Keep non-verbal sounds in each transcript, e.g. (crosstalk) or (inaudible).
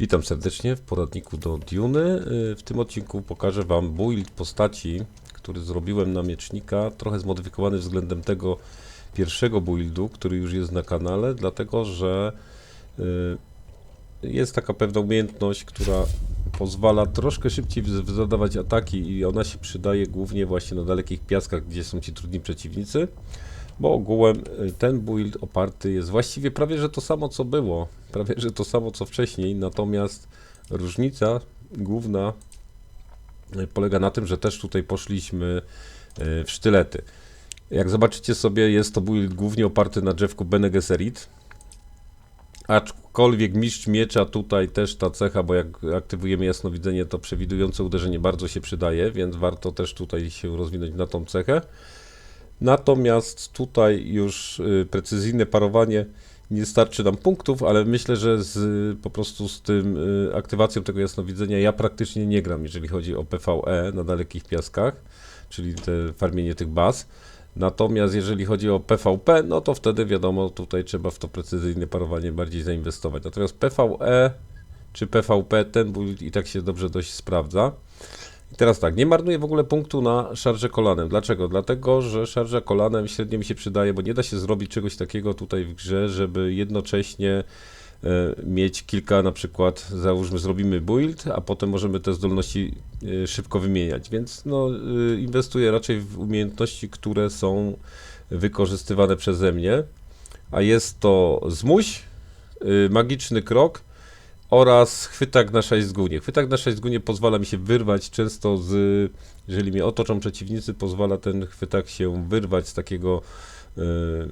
Witam serdecznie w poradniku do Duny. Y, W tym odcinku pokażę Wam build postaci, który zrobiłem na miecznika, trochę zmodyfikowany względem tego pierwszego buildu, który już jest na kanale, dlatego że y, jest taka pewna umiejętność, która pozwala troszkę szybciej zadawać ataki i ona się przydaje głównie właśnie na dalekich piaskach, gdzie są ci trudni przeciwnicy. Bo ogółem y, ten build oparty jest właściwie prawie że to samo co było, prawie że to samo co wcześniej, natomiast różnica główna y, polega na tym, że też tutaj poszliśmy y, w sztylety. Jak zobaczycie sobie, jest to build głównie oparty na drzewku Bene Gesserit. Aczkolwiek mistrz miecza tutaj też ta cecha, bo jak aktywujemy jasnowidzenie, to przewidujące uderzenie bardzo się przydaje, więc warto też tutaj się rozwinąć na tą cechę. Natomiast tutaj już y, precyzyjne parowanie nie starczy nam punktów, ale myślę, że z, po prostu z tym y, aktywacją tego jasnowidzenia ja praktycznie nie gram, jeżeli chodzi o PvE na dalekich piaskach, czyli te farmienie tych baz. Natomiast jeżeli chodzi o PvP, no to wtedy wiadomo, tutaj trzeba w to precyzyjne parowanie bardziej zainwestować. Natomiast PvE czy PvP, ten build i tak się dobrze dość sprawdza. I teraz tak, nie marnuję w ogóle punktu na szarże kolanem. Dlaczego? Dlatego, że szarża kolanem średnio mi się przydaje, bo nie da się zrobić czegoś takiego tutaj w grze, żeby jednocześnie e, mieć kilka, na przykład załóżmy zrobimy build, a potem możemy te zdolności e, szybko wymieniać, więc no, e, inwestuję raczej w umiejętności, które są wykorzystywane przeze mnie, a jest to zmuś, magiczny krok, oraz chwytak na 6 zgunie. Chwytak na 6 zgunie pozwala mi się wyrwać często z, jeżeli mnie otoczą przeciwnicy, pozwala ten chwytak się wyrwać z takiego e,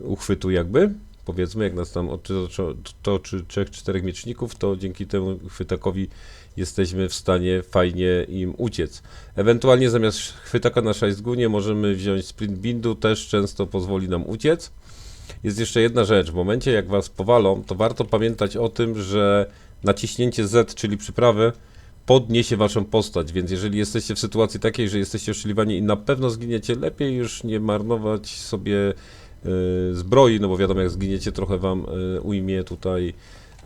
uchwytu jakby. Powiedzmy, jak nas tam otoczy- toczy trzech, czterech mieczników, to dzięki temu chwytakowi jesteśmy w stanie fajnie im uciec. Ewentualnie zamiast chwytaka na 6 zgunie możemy wziąć sprint bindu, też często pozwoli nam uciec. Jest jeszcze jedna rzecz, w momencie jak was powalą, to warto pamiętać o tym, że naciśnięcie Z, czyli przyprawy, podniesie waszą postać, więc jeżeli jesteście w sytuacji takiej, że jesteście oszukiwani i na pewno zginiecie, lepiej już nie marnować sobie y, zbroi, no bo wiadomo, jak zginiecie, trochę wam y, ujmie tutaj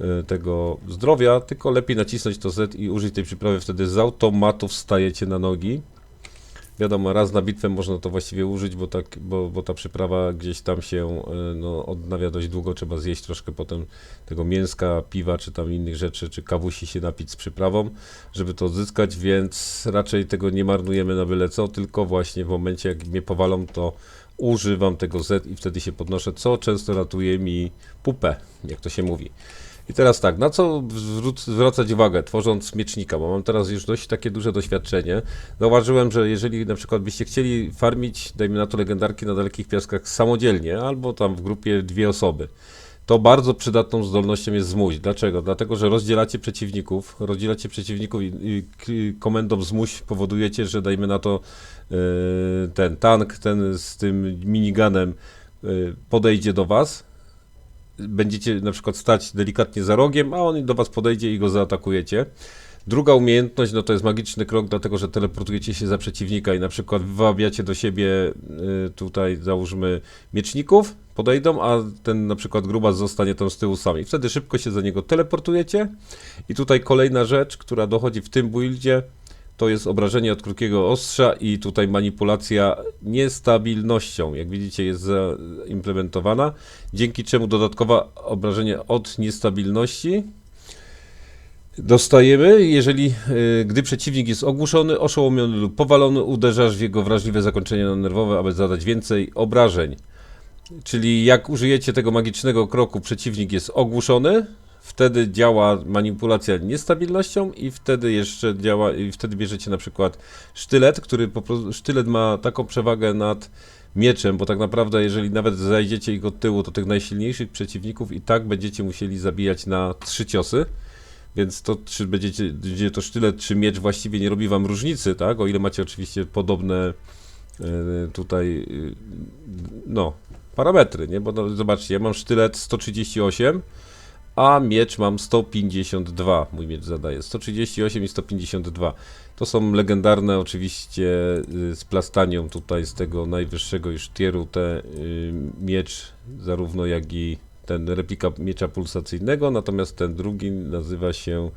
y, tego zdrowia, tylko lepiej nacisnąć to Z i użyć tej przyprawy, wtedy z automatu wstajecie na nogi. Wiadomo, raz na bitwę można to właściwie użyć, bo, tak, bo, bo ta przyprawa gdzieś tam się y, no, odnawia dość długo, trzeba zjeść troszkę potem tego mięska, piwa, czy tam innych rzeczy, czy kawusi się napić z przyprawą, żeby to odzyskać, więc raczej tego nie marnujemy na byle co, tylko właśnie w momencie jak mnie powalą, to używam tego Z i wtedy się podnoszę, co często ratuje mi pupę, jak to się mówi. I teraz tak, na co zwracać uwagę, tworząc miecznika, bo mam teraz już dość takie duże doświadczenie. Zauważyłem, że jeżeli na przykład byście chcieli farmić, dajmy na to legendarki na dalekich piaskach samodzielnie, albo tam w grupie dwie osoby, to bardzo przydatną zdolnością jest zmuś. Dlaczego? Dlatego, że rozdzielacie przeciwników, rozdzielacie przeciwników i, i komendą zmuś powodujecie, że dajmy na to yy, ten tank, ten z tym miniganem yy, podejdzie do was, będziecie na przykład stać delikatnie za rogiem, a on do was podejdzie i go zaatakujecie. Druga umiejętność, no to jest magiczny krok, dlatego że teleportujecie się za przeciwnika i na przykład wywabiacie do siebie y, tutaj załóżmy mieczników, podejdą, a ten na przykład grubas zostanie tam z tyłu sami. Wtedy szybko się za niego teleportujecie i tutaj kolejna rzecz, która dochodzi w tym buildzie, to jest obrażenie od krótkiego ostrza i tutaj manipulacja niestabilnością, jak widzicie jest zaimplementowana, dzięki czemu dodatkowe obrażenie od niestabilności dostajemy, jeżeli, y, gdy przeciwnik jest ogłuszony, oszołomiony lub powalony, uderzasz w jego wrażliwe zakończenie nerwowe, aby zadać więcej obrażeń. Czyli jak użyjecie tego magicznego kroku, przeciwnik jest ogłuszony, wtedy działa manipulacja niestabilnością i wtedy jeszcze działa, i wtedy bierzecie na przykład sztylet, który po prostu, sztylet ma taką przewagę nad mieczem, bo tak naprawdę jeżeli nawet zajdziecie ich od tyłu, to tych najsilniejszych przeciwników i tak będziecie musieli zabijać na trzy ciosy. Więc to, czy będziecie, będzie to sztylet, czy miecz właściwie nie robi wam różnicy, tak? O ile macie oczywiście podobne e, tutaj, y, no, parametry, nie? Bo no, zobaczcie, ja mam sztylet 138, a miecz mam 152. Mój miecz zadaje 138 i 152. To są legendarne oczywiście y, z plastanią tutaj z tego najwyższego już tieru te y, miecz zarówno jak i ten replika miecza pulsacyjnego, natomiast ten drugi nazywa się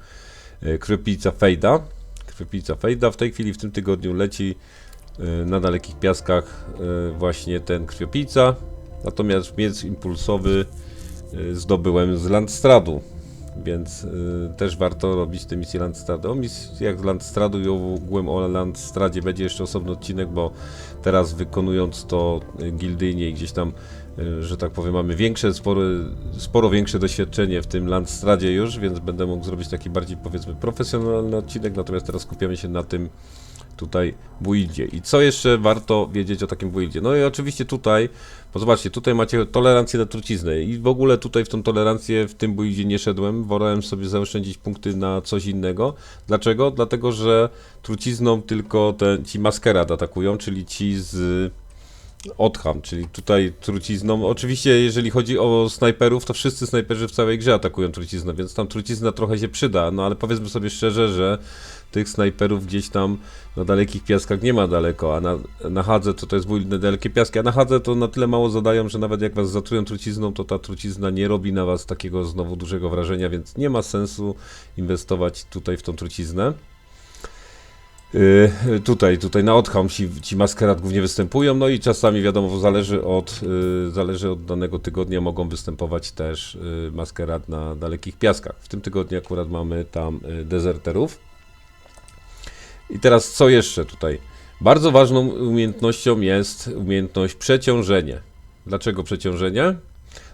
e, Krwiopijca Fejda. Krwiopijca Fejda w tej chwili w tym tygodniu leci na dalekich piaskach właśnie ten krwiopijca, natomiast miecz impulsowy zdobyłem z Landstradu, więc y, też warto robić te misje Landstradu. O misjach z Landstradu i ogółem o Landstradzie będzie jeszcze osobny odcinek, bo teraz wykonując to y, gildyjnie i gdzieś tam, y, że tak powiem, mamy większe, sporo, sporo większe doświadczenie w tym Landstradzie już, więc będę mógł zrobić taki bardziej powiedzmy profesjonalny odcinek, natomiast teraz skupiamy się na tym tutaj buildzie. I co jeszcze warto wiedzieć o takim buildzie? No i oczywiście tutaj, bo zobaczcie, tutaj macie tolerancję na truciznę i w ogóle tutaj w tą tolerancję w tym buildzie nie szedłem, wolałem sobie zaoszczędzić punkty na coś innego. Dlaczego? Dlatego, że trucizną tylko te, ci maskerad atakują, czyli ci z Odham, czyli tutaj trucizną. Oczywiście, jeżeli chodzi o snajperów, to wszyscy snajperzy w całej grze atakują truciznę, więc tam trucizna trochę się przyda, no ale powiedzmy sobie szczerze, że tych snajperów gdzieś tam na dalekich piaskach nie ma daleko, a na, na Hadze to to jest wojny dalekie piaski, a na Hadze to na tyle mało zadają, że nawet jak was zatrują trucizną, to ta trucizna nie robi na was takiego znowu dużego wrażenia, więc nie ma sensu inwestować tutaj w tą truciznę. Yy, tutaj, tutaj na Odham ci, ci maskerad głównie występują, no i czasami wiadomo, zależy od, yy, zależy od danego tygodnia, mogą występować też yy, maskerad na dalekich piaskach. W tym tygodniu akurat mamy tam yy, dezerterów. I teraz co jeszcze tutaj? Bardzo ważną umiejętnością jest umiejętność przeciążenie. Dlaczego przeciążenie?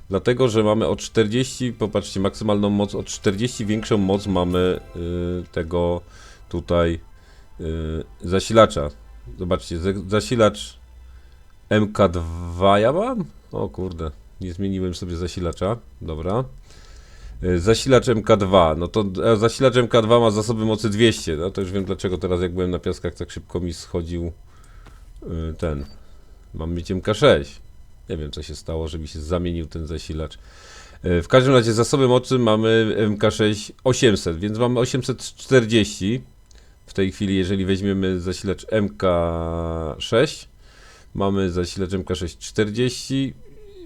Dlatego, że mamy o 40, popatrzcie, maksymalną moc, o 40 większą moc mamy yy, tego tutaj yy, zasilacza. Zobaczcie, za- zasilacz MK2 ja mam? O kurde, nie zmieniłem sobie zasilacza. Dobra. Yy, Zasilacz MK2, no to zasilacz MK2 ma zasoby mocy 200, no to już wiem dlaczego teraz jak byłem na piaskach tak szybko mi schodził yy, ten. Mam mieć MK6. Nie wiem co się stało, że mi się zamienił ten zasilacz. Yy, W każdym razie zasoby mocy mamy MK6 800, więc mamy 840 w tej chwili, jeżeli weźmiemy zasilacz MK6, mamy zasilacz MK6 40,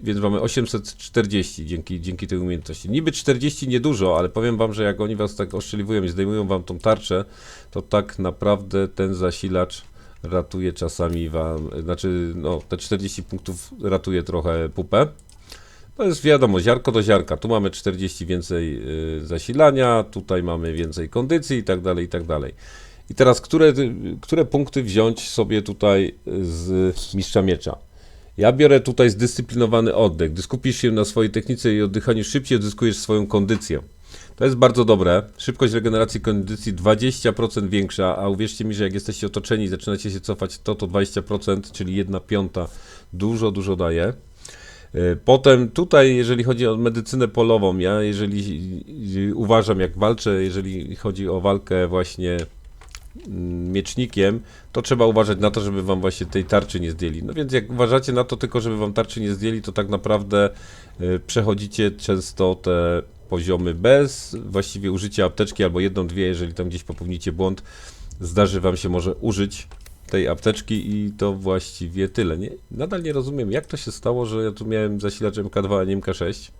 więc mamy 840 dzięki, dzięki tej umiejętności. Niby 40 niedużo, ale powiem wam, że jak oni was tak oszczeliwują i zdejmują wam tą tarczę, to tak naprawdę ten zasilacz ratuje czasami wam, znaczy no te 40 punktów ratuje trochę pupę. To jest wiadomo, ziarko do ziarka. Tu mamy 40 więcej y, zasilania, tutaj mamy więcej kondycji i tak dalej, i tak dalej. I teraz, które, które punkty wziąć sobie tutaj z mistrza miecza? Ja biorę tutaj zdyscyplinowany oddech. Gdy skupisz się na swojej technice i oddychaniu szybciej, odzyskujesz swoją kondycję. To jest bardzo dobre. Szybkość regeneracji kondycji 20% większa, a uwierzcie mi, że jak jesteście otoczeni i zaczynacie się cofać, to to 20%, czyli 1 piąta, dużo, dużo daje. Y, Potem tutaj, jeżeli chodzi o medycynę polową, ja jeżeli uważam, jak walczę, jeżeli chodzi o walkę właśnie miecznikiem, to trzeba uważać na to, żeby wam właśnie tej tarczy nie zdjęli. No więc jak uważacie na to tylko, żeby wam tarczy nie zdjęli, to tak naprawdę y, przechodzicie często te poziomy bez właściwie użycia apteczki albo jedną, dwie, jeżeli tam gdzieś popełnicie błąd, zdarzy wam się może użyć tej apteczki i to właściwie tyle. Nie, nadal nie rozumiem, jak to się stało, że ja tu miałem zasilacz MK2, a nie MK6.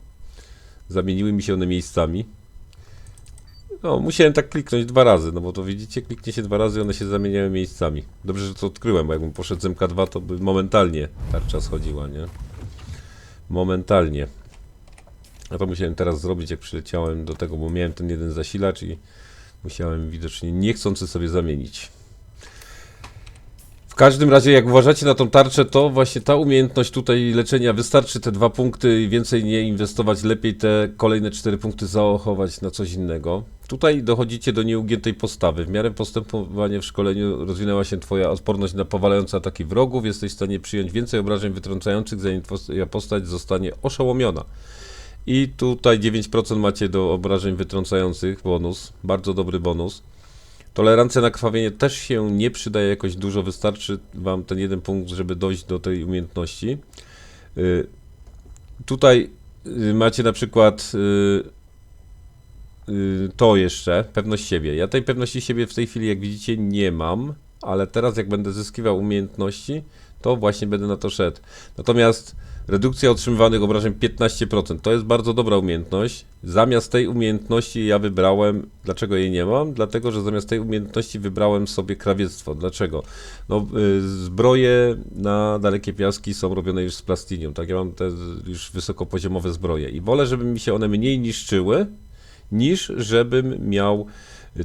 Zamieniły mi się one miejscami. No, musiałem tak kliknąć dwa razy, no bo to widzicie, kliknie się dwa razy i one się zamieniają miejscami. Dobrze, że to odkryłem, bo jakbym poszedł z MK2, to by momentalnie tarcza schodziła, nie? Momentalnie. A to musiałem teraz zrobić, jak przyleciałem do tego, bo miałem ten jeden zasilacz i musiałem widocznie niechcący sobie zamienić. W każdym razie, jak uważacie na tą tarczę, to właśnie ta umiejętność tutaj leczenia wystarczy te dwa punkty i więcej nie inwestować, lepiej te kolejne cztery punkty zaochować na coś innego. Tutaj dochodzicie do nieugiętej postawy. W miarę postępowania w szkoleniu rozwinęła się Twoja odporność na powalające ataki wrogów. Jesteś w stanie przyjąć więcej obrażeń wytrącających, zanim Twoja postać zostanie oszołomiona. I tutaj 9% macie do obrażeń wytrącających bonus. Bardzo dobry bonus. Tolerancja na krwawienie też się nie przydaje jakoś dużo, wystarczy wam ten jeden punkt, żeby dojść do tej umiejętności. Y, Tutaj y, macie na przykład y, to jeszcze, pewność siebie. Ja tej pewności siebie w tej chwili, jak widzicie, nie mam, ale teraz jak będę zyskiwał umiejętności, to właśnie będę na to szedł. Natomiast redukcja otrzymywanych obrażeń 15%, to jest bardzo dobra umiejętność. Zamiast tej umiejętności ja wybrałem, dlaczego jej nie mam? Dlatego, że zamiast tej umiejętności wybrałem sobie krawiectwo. Dlaczego? No, y, zbroje na dalekie piaski są robione już z plastinium, tak? Ja mam te już wysokopoziomowe zbroje i wolę, żeby mi się one mniej niszczyły, niż żebym miał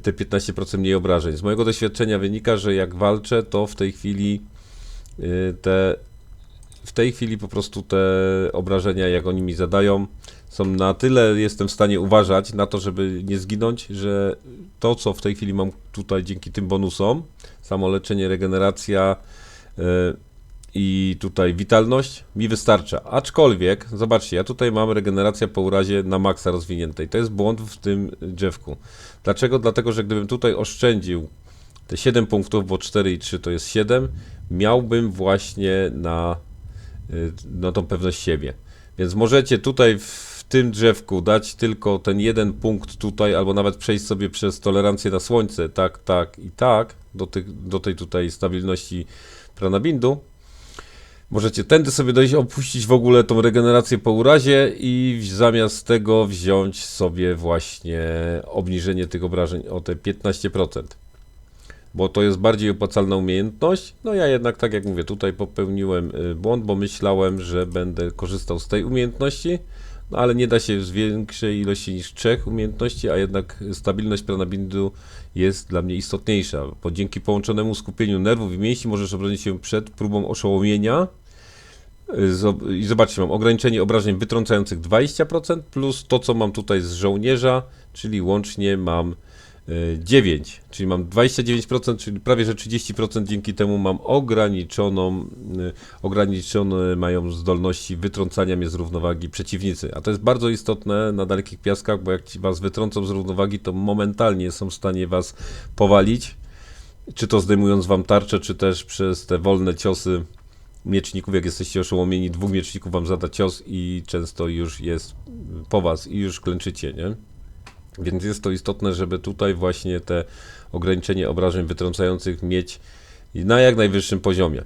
te 15% mniej obrażeń. Z mojego doświadczenia wynika, że jak walczę, to w tej chwili te w tej chwili po prostu te obrażenia, jak oni mi zadają, są na tyle jestem w stanie uważać na to, żeby nie zginąć, że to, co w tej chwili mam tutaj dzięki tym bonusom, samo leczenie, regeneracja yy, i tutaj witalność mi wystarcza. Aczkolwiek, zobaczcie, ja tutaj mam regeneracja po urazie na maksa rozwiniętej. To jest błąd w tym drzewku. Dlaczego? Dlatego, że gdybym tutaj oszczędził te 7 punktów, bo 4 i 3 to jest 7, miałbym właśnie na no, tą pewność siebie. Więc możecie tutaj w tym drzewku dać tylko ten jeden punkt tutaj, albo nawet przejść sobie przez tolerancję na słońce, tak, tak i tak, do, do tej tutaj stabilności pranabindu. Możecie tędy sobie dojść, opuścić w ogóle tą regenerację po urazie i zamiast tego wziąć sobie właśnie obniżenie tych obrażeń o te 15% bo to jest bardziej opłacalna umiejętność. No ja jednak, tak jak mówię, tutaj popełniłem y, błąd, bo myślałem, że będę korzystał z tej umiejętności, no ale nie da się z większej ilości niż trzech umiejętności, a jednak stabilność pranabindu jest dla mnie istotniejsza, bo dzięki połączonemu skupieniu nerwów i mięśni możesz obronić się przed próbą oszołomienia. Y, I zobaczcie, mam ograniczenie obrażeń wytrącających 20%, plus to, co mam tutaj z żołnierza, czyli łącznie mam 9, czyli mam 29%, czyli prawie że 30%, dzięki temu mam ograniczoną, y, ograniczone mają zdolności wytrącania mnie z równowagi przeciwnicy. A to jest bardzo istotne na dalekich piaskach, bo jak was wytrącą z równowagi, to momentalnie są w stanie was powalić, czy to zdejmując wam tarczę, czy też przez te wolne ciosy mieczników, jak jesteście oszołomieni, dwóch mieczników wam zada cios i często już jest po was i już klęczycie, nie? Więc jest to istotne, żeby tutaj właśnie te ograniczenie obrażeń wytrącających mieć na jak najwyższym poziomie.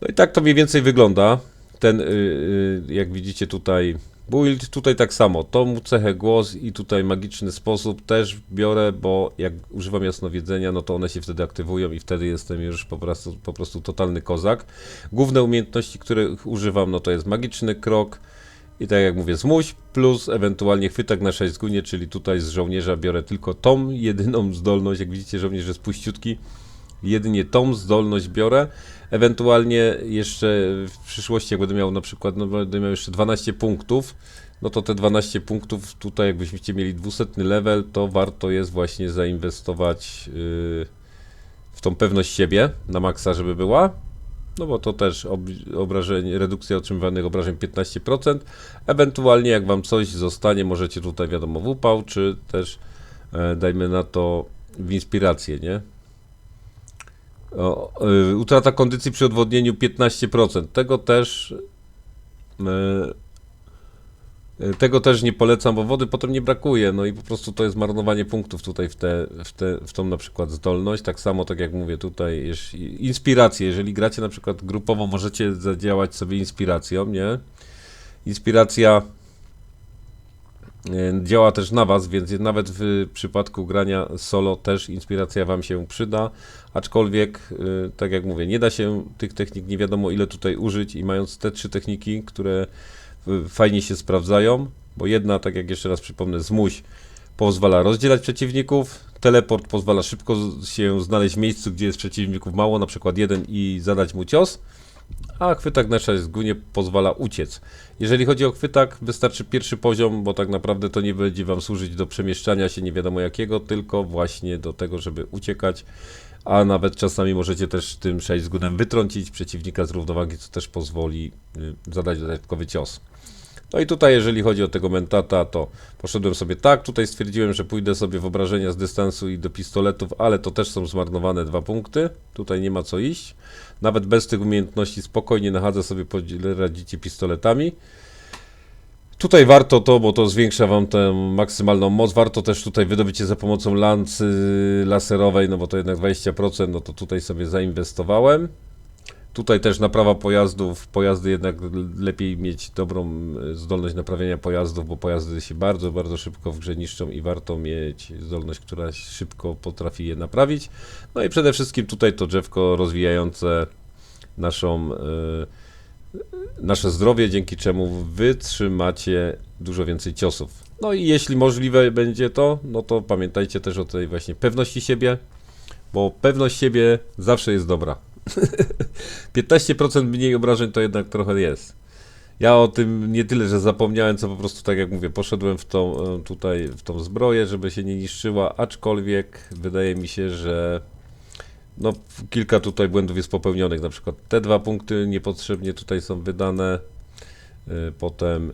No i tak to mniej więcej wygląda. Ten, yy, jak widzicie tutaj, build, tutaj tak samo. Tą cechę głos i tutaj magiczny sposób też biorę, bo jak używam jasnowiedzenia, no to one się wtedy aktywują i wtedy jestem już po prostu, po prostu totalny kozak. Główne umiejętności, których używam, no to jest magiczny krok, i tak jak mówię, zmuś plus ewentualnie chwytak na 6 gunie, czyli tutaj z żołnierza biorę tylko tą jedyną zdolność. Jak widzicie, żołnierz jest puściutki. Jedynie tą zdolność biorę. Ewentualnie jeszcze w przyszłości, jak będę miał na przykład, no będę miał jeszcze 12 punktów, no to te 12 punktów tutaj, jakbyście mieli 200 level, to warto jest właśnie zainwestować yy, w tą pewność siebie na maksa, żeby była. No bo to też ob obrażeń, redukcja otrzymywanych obrażeń 15%. Ewentualnie jak wam coś zostanie, możecie tutaj wiadomo w upał, czy też e, dajmy na to w inspirację, nie? O, y, utrata kondycji przy odwodnieniu 15%. Tego też y, tego też nie polecam, bo wody potem nie brakuje, no i po prostu to jest marnowanie punktów tutaj w, te, w, te, w tą na przykład zdolność. Tak samo, tak jak mówię tutaj, inspiracje. Jeżeli gracie na przykład grupowo, możecie zadziałać sobie inspiracją, nie? Inspiracja y, działa też na Was, więc nawet w przypadku grania solo też inspiracja Wam się przyda, aczkolwiek, y, tak jak mówię, nie da się tych technik nie wiadomo ile tutaj użyć i mając te trzy techniki, które fajnie się sprawdzają, bo jedna, tak jak jeszcze raz przypomnę, zmuś pozwala rozdzielać przeciwników, teleport pozwala szybko się znaleźć w miejscu, gdzie jest przeciwników mało, na przykład jeden i zadać mu cios, a chwytak na gunie pozwala uciec. Jeżeli chodzi o chwytak, wystarczy pierwszy poziom, bo tak naprawdę to nie będzie Wam służyć do przemieszczania się nie wiadomo jakiego, tylko właśnie do tego, żeby uciekać, a nawet czasami możecie też tym 6 z gunem wytrącić przeciwnika z równowagi, co też pozwoli y, zadać dodatkowy cios. No i tutaj, jeżeli chodzi o tego mentata, to poszedłem sobie tak. Tutaj stwierdziłem, że pójdę sobie w obrażenia z dystansu i do pistoletów, ale to też są zmarnowane dwa punkty. Tutaj nie ma co iść. Nawet bez tych umiejętności spokojnie na chadze sobie radzicie pistoletami. Tutaj warto to, bo to zwiększa Wam tę maksymalną moc. Warto też tutaj wydobycie za pomocą lancy laserowej, no bo to jednak 20%, no to tutaj sobie zainwestowałem. Tutaj też naprawa pojazdów. Pojazdy jednak lepiej mieć dobrą e, zdolność naprawiania pojazdów, bo pojazdy się bardzo, bardzo szybko w grze niszczą i warto mieć zdolność, która szybko potrafi je naprawić. No i przede wszystkim tutaj to drzewko rozwijające naszą, e, nasze zdrowie, dzięki czemu wytrzymacie dużo więcej ciosów. No i jeśli możliwe będzie to, no to pamiętajcie też o tej właśnie pewności siebie, bo pewność siebie zawsze jest dobra. (laughs) 15% mniej obrażeń to jednak trochę jest. Ja o tym nie tyle, że zapomniałem, co po prostu tak jak mówię, poszedłem w tą e, tutaj w tą zbroję, żeby się nie niszczyła, aczkolwiek wydaje mi się, że no kilka tutaj błędów jest popełnionych, na przykład te dwa punkty niepotrzebnie tutaj są wydane. E, Potem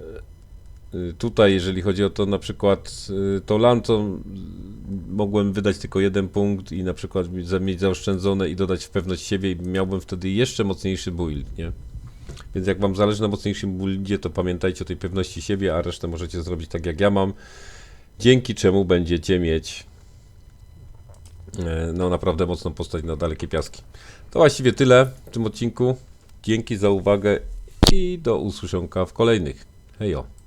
tutaj, jeżeli chodzi o to na przykład e, to lancą mogłem wydać tylko jeden punkt i na przykład mieć zaoszczędzone i dodać w pewność siebie i miałbym wtedy jeszcze mocniejszy build, nie? Więc jak wam zależy na mocniejszym buildzie, to pamiętajcie o tej pewności siebie, a resztę możecie zrobić tak jak ja mam, dzięki czemu będziecie mieć e, no naprawdę mocną postać na dalekie piaski. To właściwie tyle w tym odcinku. Dzięki za uwagę i do usłyszonka w kolejnych. Hejo.